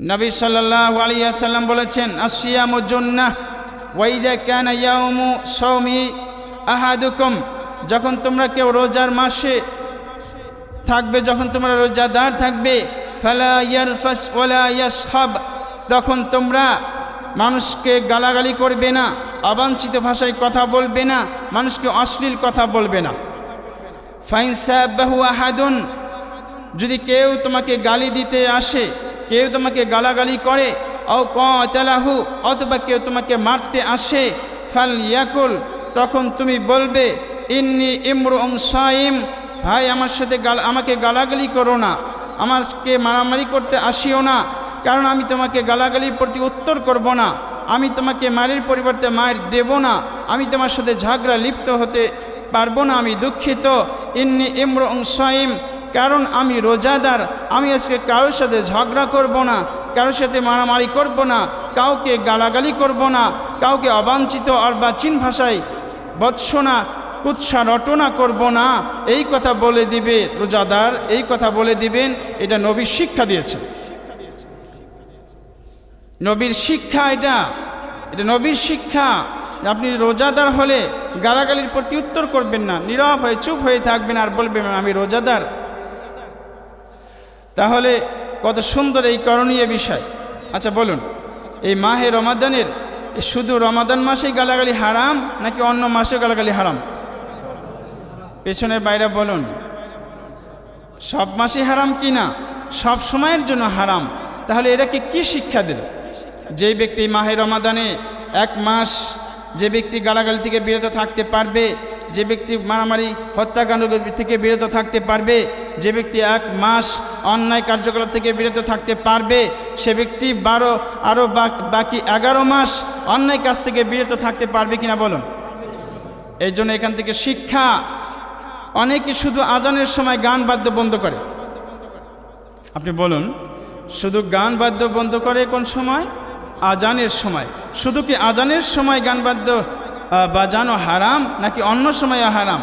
নবী সাল্লাল্লাহু আলাইহি সাল্লাম বলেছেন আসিয়ামু জুন্নাহ ওয়াইদা কানা ইয়াউমু সাওমি আহাদুকুম। যখন তোমরা কেউ রোজার মাসে থাকবে, যখন তোমরা রোজাদার থাকবে, ফালা ইয়ারফাস ওয়ালা ইয়াসখাব, তখন তোমরা মানুষকে গালাগালি করবে না, অবাঞ্ছিত ভাষায় কথা বলবে না, মানুষকে অশ্লীল কথা বলবে না। ফাইন সাহাবাহু আহাদুন, যদি কেউ তোমাকে গালি দিতে আসে কেউ তোমাকে গালাগালি করে, ও কালাহু অথবা কেউ তোমাকে মারতে আসে ফাল ইয়াকুল তখন তুমি বলবে, ইন্নি ইমরু সাইম, ভাই, আমার সাথে গাল, আমাকে গালাগালি করো না, আমাকে মারামারি করতে আসিও না, কারণ আমি তোমাকে গালাগালির প্রতি উত্তর করব না, আমি তোমাকে মারির পরিবর্তে মায়ের দেব না, আমি তোমার সাথে ঝগড়া লিপ্ত হতে পারব না, আমি দুঃখিত, ইন্নি ইমরু সাইম কারণ আমি রোজাদার, আমি আজকে কারোর সাথে ঝগড়া করব না, কারোর সাথে মারামারি করব না, কাউকে গালাগালি করব না, কাউকে অবাঞ্ছিত অর্বাচীন ভাষায় বৎসনা, কুৎসা, রটনা করব না। এই কথা বলে দিবে রোজাদার, এই কথা বলে দিবেন, এটা নবীর শিক্ষা দিয়েছে। নবীর শিক্ষা এটা এটা নবীর শিক্ষা। আপনি রোজাদার হলে গালাগালির প্রতি উত্তর করবেন না, নীরব হয়ে চুপ হয়ে থাকবেন আর বলবেন, আমি রোজাদার। তাহলে কত সুন্দর এই করণীয় বিষয়। আচ্ছা বলুন, এই মাহে রমাদানের শুধু রমাদান মাসেই গালাগালি হারাম, নাকি অন্য মাসে গালাগালি হারাম? পেছনের বাইরে বলুন, সব মাসে হারাম কি না? সব সময়ের জন্য হারাম। তাহলে এটাকে কি শিক্ষা দিল? যে ব্যক্তি মাহে রমাদানে এক মাস যে ব্যক্তি গালাগালি থেকে বিরত থাকতে পারবে যে ব্যক্তি মারামারি, হত্যাকাণ্ড থেকে বিরত থাকতে পারবে, যে ব্যক্তি এক মাস অন্যায় কার্যকলাপ থেকে বিরত থাকতে পারবে, সে ব্যক্তি বারো আরও বাকি এগারো মাস অন্যায় কাজ থেকে বিরত থাকতে পারবে কিনা বলুন। এই জন্য এখান থেকে শিক্ষা, অনেকে শুধু আজানের সময় গান বাদ্য বন্ধ করে। আপনি বলুন, শুধু গান বাদ্য বন্ধ করে কোন সময়? আজানের সময়। শুধু কি আজানের সময় গান বাদ্য বাজানো হারাম নাকি অন্য সময় হারাম?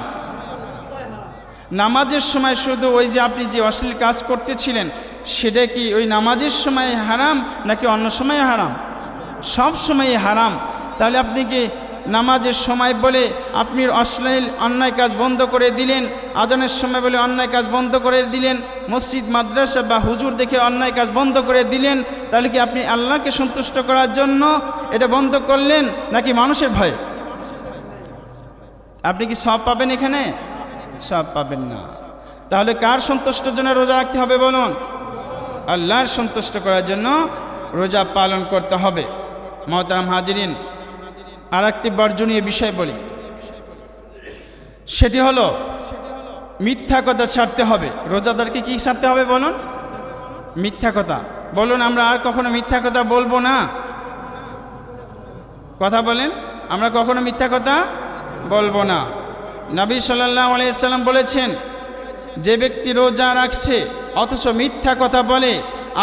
নামাজের সময় শুধু ওই যে আপনি যে অশ্লীল কাজ করতেছিলেন, সেটা কি ওই নামাজের সময় হারাম নাকি অন্য সময় হারাম? সব সময় হারাম। তাহলে আপনি কি নামাজের সময় বলে আপনি অশ্লীল অন্যায় কাজ বন্ধ করে দিলেন, আজানের সময় বলে অন্যায় কাজ বন্ধ করে দিলেন, মসজিদ, মাদ্রাসা বা হুজুর দেখে অন্যায় কাজ বন্ধ করে দিলেন, তাহলে কি আপনি আল্লাহকে সন্তুষ্ট করার জন্য এটা বন্ধ করলেন নাকি মানুষের ভয়ে? আপনি কি সব পাবেন এখানে? সব পাবেন না। তাহলে কার সন্তুষ্টের জন্য রোজা রাখতে হবে বলুন? আল্লাহর সন্তুষ্ট করার জন্য রোজা পালন করতে হবে। মহতারাম হাজিরিন আর একটি বর্জনীয় বিষয় বলি। সেটি হলো, মিথ্যা কথা ছাড়তে হবে। রোজাদারকে কি ছাড়তে হবে বলুন? মিথ্যা কথা। বলুন, আমরা আর কখনো মিথ্যা কথা বলব না? কথা বলেন, আমরা কখনো মিথ্যা কথা বলব না। নবী সাল্লাহ আলাইসাল্লাম বলেছেন, যে ব্যক্তি রোজা রাখছে, অথচ মিথ্যা কথা বলে,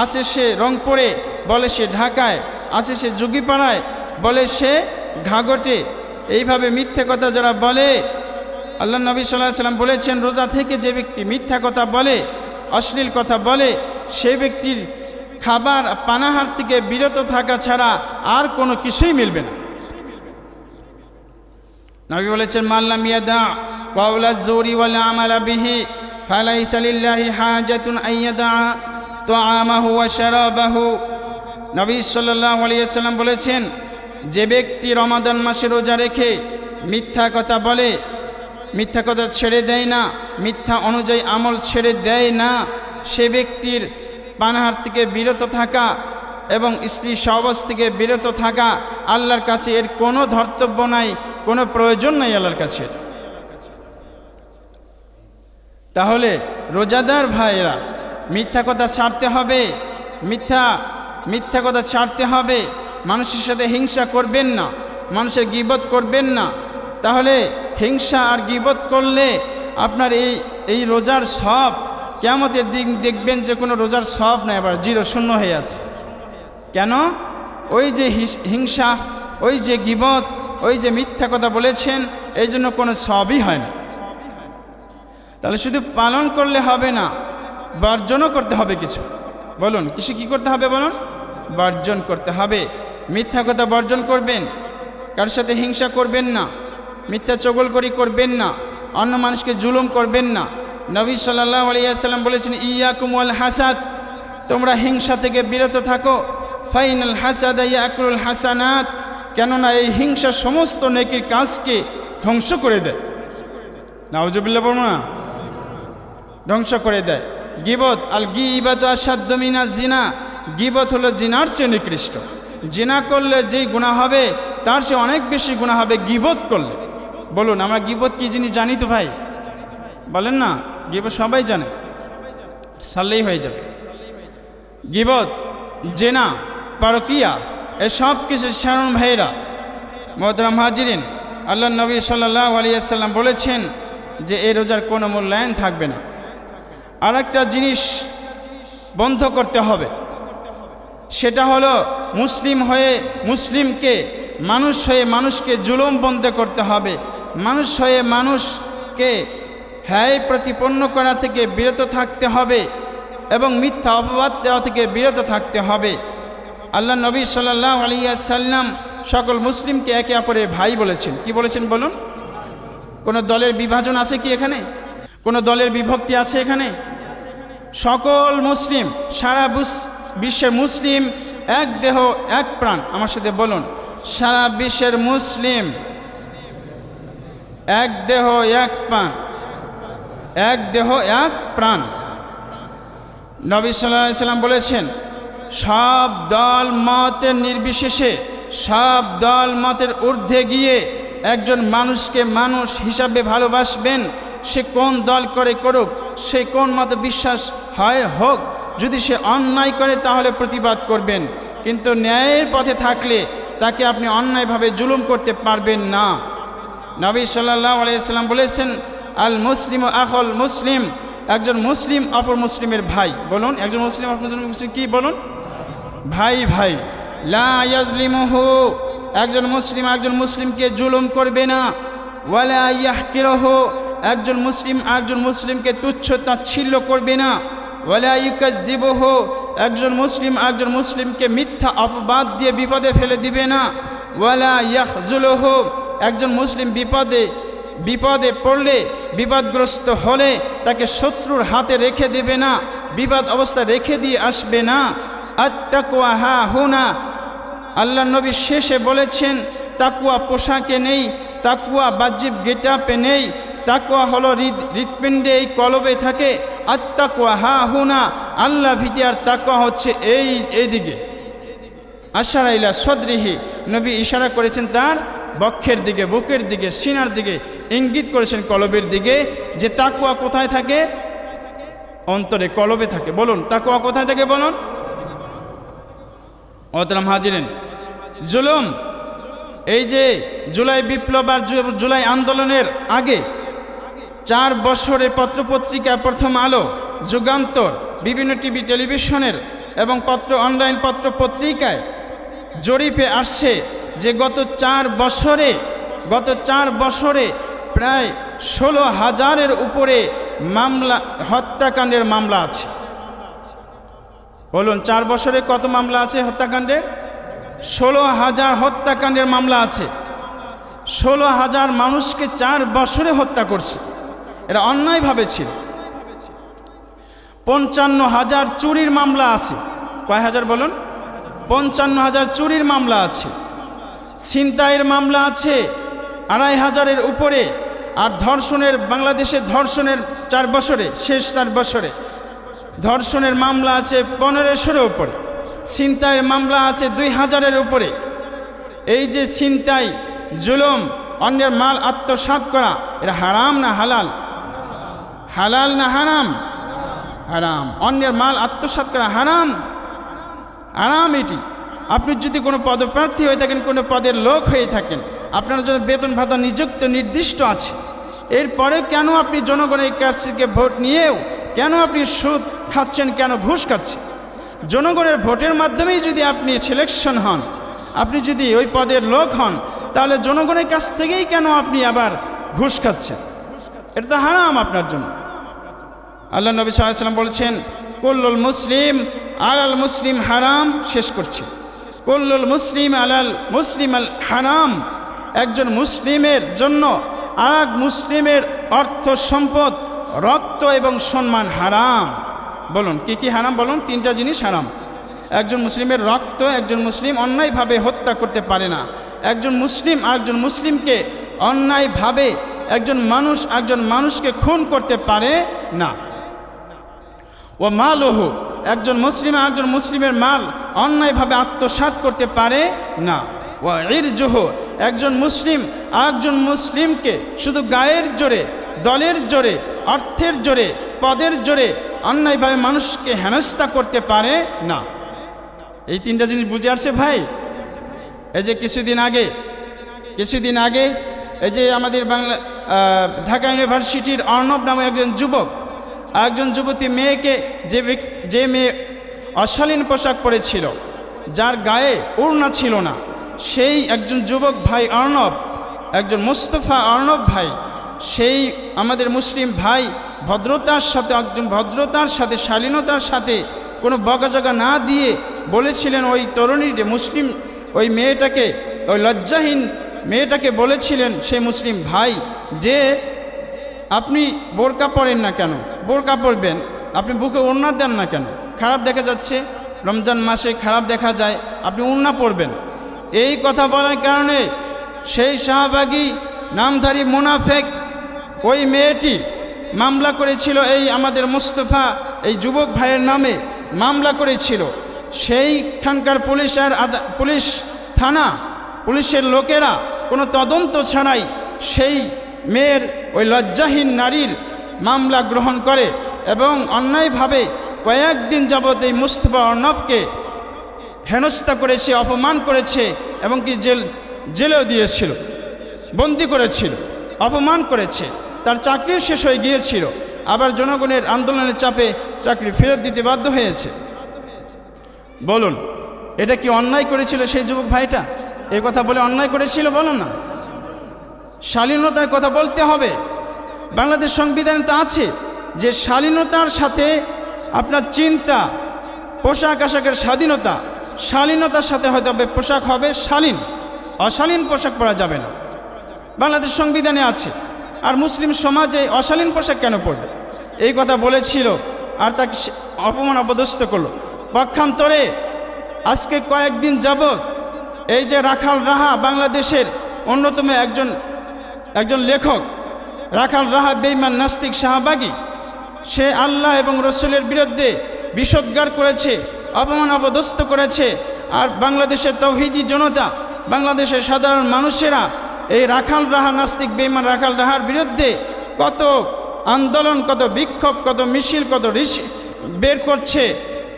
আসে সে রংপুরে, বলে সে ঢাকায়, আসে সে যুগিপাড়ায় বলে সে ঘাগটে এইভাবে মিথ্যা কথা যারা বলে, আল্লাহ নবী সাল্লাহ সাল্লাম বলেছেন, রোজা থেকে যে ব্যক্তি মিথ্যা কথা বলে, অশ্লীল কথা বলে, সে ব্যক্তির খাবার পানাহার থেকে বিরত থাকা ছাড়া আর কোনো কিছুই মিলবে না। নবী বলেছেন মাল্লাম ইয়াদা কওলা জোরি ওয়াল আমালা বিহি, ফালাইসা লিল্লাহি হাজাতুন আইয়াদা তুআমাহু ওয়া শারাবাহু। নবী সাল্লাল্লাহু আলাইহি সাল্লাম বলেছেন, যে ব্যক্তি রমাদান মাসে রোজা রেখে মিথ্যা কথা বলে, মিথ্যা কথা ছেড়ে দেয় না, মিথ্যা অনুযায়ী আমল ছেড়ে দেয় না, সে ব্যক্তির পানাহার থেকে বিরত থাকা এবং স্ত্রী সহবাস থেকে বিরত থাকা আল্লাহর কাছে এর কোনো ধর্তব্য নাই কোনো প্রয়োজন নাই আল্লাহর কাছে। তাহলে রোজাদার ভাইরা মিথ্যা কথা ছাড়তে হবে, মিথ্যা মিথ্যা কথা ছাড়তে হবে। মানুষের সাথে হিংসা করবেন না, মানুষের গিবত করবেন না। তাহলে হিংসা আর গিবত করলে আপনার এই এই রোজার সব কেমতের দিক দেখবেন যে কোনো রোজার সব নাই আবার জিরো শূন্য হয়ে আছে। কেন? ওই যে হিংসা, ওই যে গিবত ওই যে মিথ্যা কথা বলেছেন, এই জন্য কোনো সবই হয় না। তাহলে শুধু পালন করলে হবে না, বর্জনও করতে হবে কিছু। বলুন কিছু কি করতে হবে বলুন? বর্জন করতে হবে। মিথ্যা কথা বর্জন করবেন, কারোর সাথে হিংসা করবেন না, মিথ্যা চগলকরি করবেন না, অন্য মানুষকে জুলুম করবেন না। নবী সাল্লাহ আলিয়াল্লাম বলেছেন, ইয়াকুম আল হাসাদ তোমরা হিংসা থেকে বিরত থাকো। ফাইনাল হাসাদ ইয়াকুল হাসানাত। কেননা এই হিংসা সমস্ত নেকির কাজকে ধ্বংস করে দেয়। নাউজুবিল্লা বলব না? ধ্বংস করে দেয়। গিবত, আল গিবাত আসাদ্দমিনা জিনা। গিবত হলো জিনার চেয়ে নিকৃষ্ট। জিনা করলে যেই গুণা হবে, তার চেয়ে অনেক বেশি গুণা হবে গিবত করলে। বলুন, আমরা গিবত কি জিনিস জানি তো ভাই? বলেন না, গিবত সবাই জানে। সারলেই হয়ে যাবে। গিবত, জেনা, পারকিয়া। এসব কিছু শ্যারণ ভাইরা, মোহতরাম হাজিরিন, আল্লাহ নবী সাল্লাহ আলিয়াল্লাম বলেছেন যে এই রোজার কোনো মূল্যায়ন থাকবে না। আর একটা জিনিস বন্ধ করতে হবে, সেটা হলো মুসলিম হয়ে মুসলিমকে, মানুষ হয়ে মানুষকে জুলুম বন্ধ করতে হবে। মানুষ হয়ে মানুষকে হ্যায় প্রতিপন্ন করা থেকে বিরত থাকতে হবে এবং মিথ্যা অপবাদ দেওয়া থেকে বিরত থাকতে হবে। আল্লাহ নবী সাল্লাহ আলিয়া সাল্লাম সকল মুসলিমকে একে অপরের ভাই বলেছেন। কি বলেছেন বলুন? কোনো দলের বিভাজন আছে কি এখানে? কোনো দলের বিভক্তি আছে এখানে? সকল মুসলিম, সারা বিশ্বের মুসলিম, এক দেহ, এক প্রাণ। আমার সাথে বলুন, সারা বিশ্বের মুসলিম, এক দেহ, এক প্রাণ। এক দেহ, এক প্রাণ। নবী সাল্লাহ সাল্লাম বলেছেন সব দল মতের নির্বিশেষে, সব দল মতের ঊর্ধ্বে গিয়ে একজন মানুষকে মানুষ হিসাবে ভালোবাসবেন, সে কোন দল করে করুক, সে কোন মতে বিশ্বাস হয় হোক, যদি সে অন্যায় করে তাহলে প্রতিবাদ করবেন। কিন্তু ন্যায়ের পথে থাকলে তাকে আপনি অন্যায়ভাবে জুলুম করতে পারবেন না। নবী সাল্লাহ আলাইসাল্লাম বলেছেন, আল মুসলিম আখল মুসলিম। একজন মুসলিম অপর মুসলিমের ভাই। বলুন, একজন মুসলিম অপর মুসলিম কি বলুন? ভাই ভাই, লা ইয়াজলিমুহু, একজন মুসলিম একজন মুসলিমকে জুলুম করবে না। ওয়ালা ইয়াহকিরহু, একজন মুসলিম একজন মুসলিমকে তুচ্ছ তাচ্ছিল্য করবে না। ওয়ালা ইউকাজ্জিবুহু একজন মুসলিম একজন মুসলিমকে মিথ্যা অপবাদ দিয়ে বিপদে ফেলে দিবে না। ওয়ালা ইয়াহজুলুহু একজন মুসলিম বিপদে বিপদে পড়লে, বিপদগ্রস্ত হলে তাকে শত্রুর হাতে রেখে দেবে না, বিপদ অবস্থা রেখে দিয়ে আসবে না। আত্মাকুয়া হা হুনা। আল্লাহ নবী শেষে বলেছেন, তাকুয়া পোশাকে নেই, তাকুয়া বাহ্যিক গেটাপে নেই, তাকুয়া হলো হৃদ হৃৎপিণ্ডে এই কলবে থাকে আত্মাকুয়া হা হুনা। আল্লাহ ভীতি আর তাকুয়া হচ্ছে এই এইদিকে। আশারাইলা সদরিহি। নবী ইশারা করেছেন তার বক্ষের দিকে, বুকের দিকে, সিনার দিকে, ইঙ্গিত করেছেন কলবের দিকে, যে তাকুয়া কোথায় থাকে? অন্তরে কলবে থাকে। বলুন, তাকুয়া কোথায় থাকে বলুন? অতরাম হাজিরেন। জুলুম, এই যে জুলাই বিপ্লব আর জুলাই আন্দোলনের আগে চার বছরের পত্রপত্রিকা প্রথম আলো, যুগান্তর, বিভিন্ন টিভি টেলিভিশনের এবং পত্র, অনলাইন পত্র পত্রিকায় জরিপে আসছে যে গত চার বছরে, গত চার বছরে প্রায় ষোলো হাজারের উপরে মামলা, হত্যাকাণ্ডের মামলা আছে। বলুন, চার বছরে কত মামলা আছে হত্যাকাণ্ডের? ষোলো হাজার হত্যাকাণ্ডের মামলা আছে। ষোলো হাজার মানুষকে চার বছরে হত্যা করছে। এরা অন্যায়ভাবে ছিল। পঞ্চান্ন হাজার চুরির মামলা আছে। কয় হাজার বলুন? পঞ্চান্ন হাজার চুরির মামলা আছে। ছিনতাইয়ের মামলা আছে আড়াই হাজারের উপরে। আর ধর্ষণের, বাংলাদেশে ধর্ষণের চার বছরে, শেষ চার বছরে। ধর্ষণের মামলা আছে পনেরোশোর উপরে, ছিনতাইয়ের মামলা আছে দুই হাজারের উপরে। এই যে ছিনতাই, জুলুম, অন্যের মাল আত্মসাৎ করা, এটা হারাম না হালাল? হালাল না হারাম? হারাম। অন্যের মাল আত্মসাৎ করা হারাম? হারাম এটি। আপনি যদি কোনো পদপ্রার্থী হয়ে থাকেন, কোনো পদের লোক হয়ে থাকেন, আপনার জন্য বেতন ভাতা নিযুক্ত, নির্দিষ্ট আছে। এরপরেও কেন আপনি জনগণের কাছ থেকে ভোট নিয়েও কেন আপনি সুদ খাচ্ছেন, কেন ঘুষ খাচ্ছেন? জনগণের ভোটের মাধ্যমেই যদি আপনি সিলেকশন হন, আপনি যদি ওই পদের লোক হন, তাহলে জনগণের কাছ থেকেই কেন আপনি আবার ঘুষ খাচ্ছেন? এটা তো হারাম আপনার জন্য। আল্লাহ নবী সাল্লাম বলছেন, কুল্লুল মুসলিম আলাল মুসলিম হারাম শেষ করছে। কুল্লুল মুসলিম আলাল মুসলিম আল হারাম একজন মুসলিমের জন্য আর মুসলিমের অর্থ সম্পদ রক্ত এবং সম্মান হারাম। বলুন, কি কি হারাম বলুন? তিনটা জিনিস হারাম। একজন মুসলিমের রক্ত, একজন মুসলিম অন্যায়ভাবে হত্যা করতে পারে না। একজন মুসলিম আরেকজন মুসলিমকে অন্যায়ভাবে একজন মানুষ একজন মানুষকে খুন করতে পারে না। ও মালহ, একজন মুসলিম একজন মুসলিমের মাল অন্যায়ভাবে আত্মসাৎ করতে পারে না। ও ইরজুহ, একজন মুসলিম একজন মুসলিমকে শুধু গায়ের জোরে দলের জোরে, অর্থের জোরে, পদের জোরে অন্যায়ভাবে মানুষকে হেনস্থা করতে পারে না। এই তিনটা জিনিস বুঝে আসছে ভাই? এই যে কিছুদিন আগে কিছুদিন আগে এই যে আমাদের বাংলা ঢাকা ইউনিভার্সিটির অর্ণব নামে একজন যুবক, একজন যুবতী মেয়েকে যে যে মেয়ে অশালীন পোশাক পরেছিল, যার গায়ে ওড়না ছিল না, সেই একজন যুবক ভাই অর্ণব, একজন মুস্তফা অর্ণব ভাই সেই আমাদের মুসলিম ভাই ভদ্রতার সাথে, একজন ভদ্রতার সাথে, শালীনতার সাথে কোনো বকাজকা না দিয়ে বলেছিলেন ওই তরুণীকে মুসলিম ওই মেয়েটাকে, ওই লজ্জাহীন মেয়েটাকে বলেছিলেন সেই মুসলিম ভাই যে আপনি বোরকা পরেন না কেন? বোরকা পরবেন, আপনি বুকে ওড়না দেন না কেন? খারাপ দেখা যাচ্ছে, রমজান মাসে খারাপ দেখা যায়, আপনি ওড়না পরবেন। এই কথা বলার কারণে সেই শাহবাগী, নামধারী মুনাফেক ওই মেয়েটি মামলা করেছিল এই আমাদের মুস্তফা, এই যুবক ভাইয়ের নামে মামলা করেছিল। সেইখানকার পুলিশ আর পুলিশ থানা, পুলিশের লোকেরা কোনো তদন্ত ছাড়াই সেই মেয়ের ওই লজ্জাহীন নারীর মামলা গ্রহণ করে এবং অন্যায়ভাবে কয়েকদিন যাবৎ এই মুস্তফা অর্ণবকে হেনস্থা করেছে, অপমান করেছে এবং কি জেল, জেলেও দিয়েছিল, বন্দি করেছিল, অপমান করেছে। তার চাকরিও শেষ হয়ে গিয়েছিল। আবার জনগণের আন্দোলনের চাপে চাকরি ফেরত দিতে বাধ্য হয়েছে। বলুন, এটা কি অন্যায় করেছিল সেই যুবক ভাইটা? এই কথা বলে অন্যায় করেছিল বলুন না। শালীনতার কথা বলতে হবে। বাংলাদেশ সংবিধানে তো আছে যে শালীনতার সাথে আপনার চিন্তা, পোশাক আশাকের স্বাধীনতা, শালীনতার সাথে হয়তো পোশাক হবে শালীন। অশালীন পোশাক পরা যাবে না। বাংলাদেশ সংবিধানে আছে। আর মুসলিম সমাজে অশালীন পোশাক কেন পরবে? এই কথা বলেছিল আর তাকে অপমান অপদস্থ করল। পক্ষান্তরে আজকে কয়েকদিন যাবৎ এই যে রাখাল রাহা বাংলাদেশের অন্যতম একজন একজন লেখক, রাখাল রাহা বেইমান নাস্তিক শাহবাগী, সে আল্লাহ এবং রসুলের বিরুদ্ধে বিষোদ্গার করেছে, অপমান অপদস্থ করেছে। আর বাংলাদেশের তৌহিদি জনতা, বাংলাদেশের সাধারণ মানুষেরা এই রাখাল রাহা নাস্তিক বেইমান রাখাল রাহার বিরুদ্ধে কত আন্দোলন, কত বিক্ষোভ, কত মিছিল, কত ঋষি বের করছে।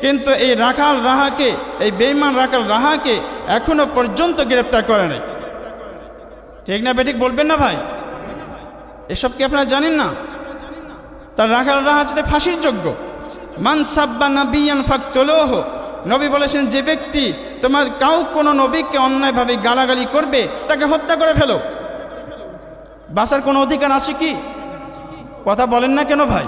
কিন্তু এই রাখাল রাহাকে, এই বেইমান রাখাল রাহাকে এখনও পর্যন্ত গ্রেপ্তার করে নাই। ঠিক না বেঠিক বলবেন না ভাই? এসব কি আপনারা জানেন না? তার রাখাল রাহা হচ্ছে ফাঁসির যোগ্য। মান সাব্বা নাবিয়ান ফাক্তলোহ। নবী বলেছেন, যে ব্যক্তি তোমার কাউ কোনো নবীকে অন্যায়ভাবে গালাগালি করবে, তাকে হত্যা করে ফেলো। বাসার কোনো অধিকার আছে কি? কথা বলেন না কেন ভাই?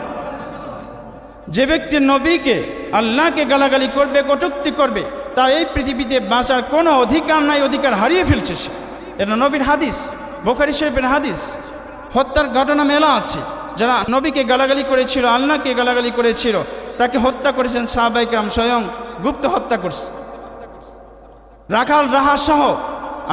যে ব্যক্তি নবীকে, আল্লাহকে গালাগালি করবে, কটুক্তি করবে, তার এই পৃথিবীতে বাঁচার কোনো অধিকার নাই, অধিকার হারিয়ে ফেলছে সে। এটা নবীর হাদিস, বোখারি শরীফের হাদিস। হত্যার ঘটনা মেলা আছে। যারা নবীকে গালাগালি করেছিল, আল্লাহকে গালাগালি করেছিল তাকে হত্যা করেছেন সাহাবাইকরাম স্বয়ং গুপ্ত হত্যা করছে। রাখাল রাহা সহ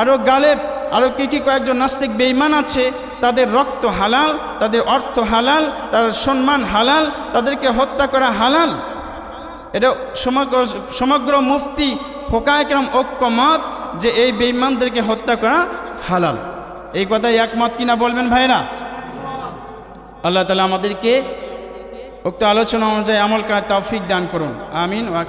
আরও গালেব আরও কী কী কয়েকজন নাস্তিক বেইমান আছে, তাদের রক্ত হালাল, তাদের অর্থ হালাল তাদের সম্মান হালাল, তাদেরকে হত্যা করা হালাল। এটা সমগ্র সমগ্র মুফতি ফোকায়করাম ঐক্যমত যে এই বেইমানদেরকে হত্যা করা হালাল। এই কথাই একমত কিনা বলবেন ভাইরা আল্লাহ তালা আমাদেরকে উক্ত আলোচনা অনুযায়ী আমল করার তৌফিক দান করুন। আমিন।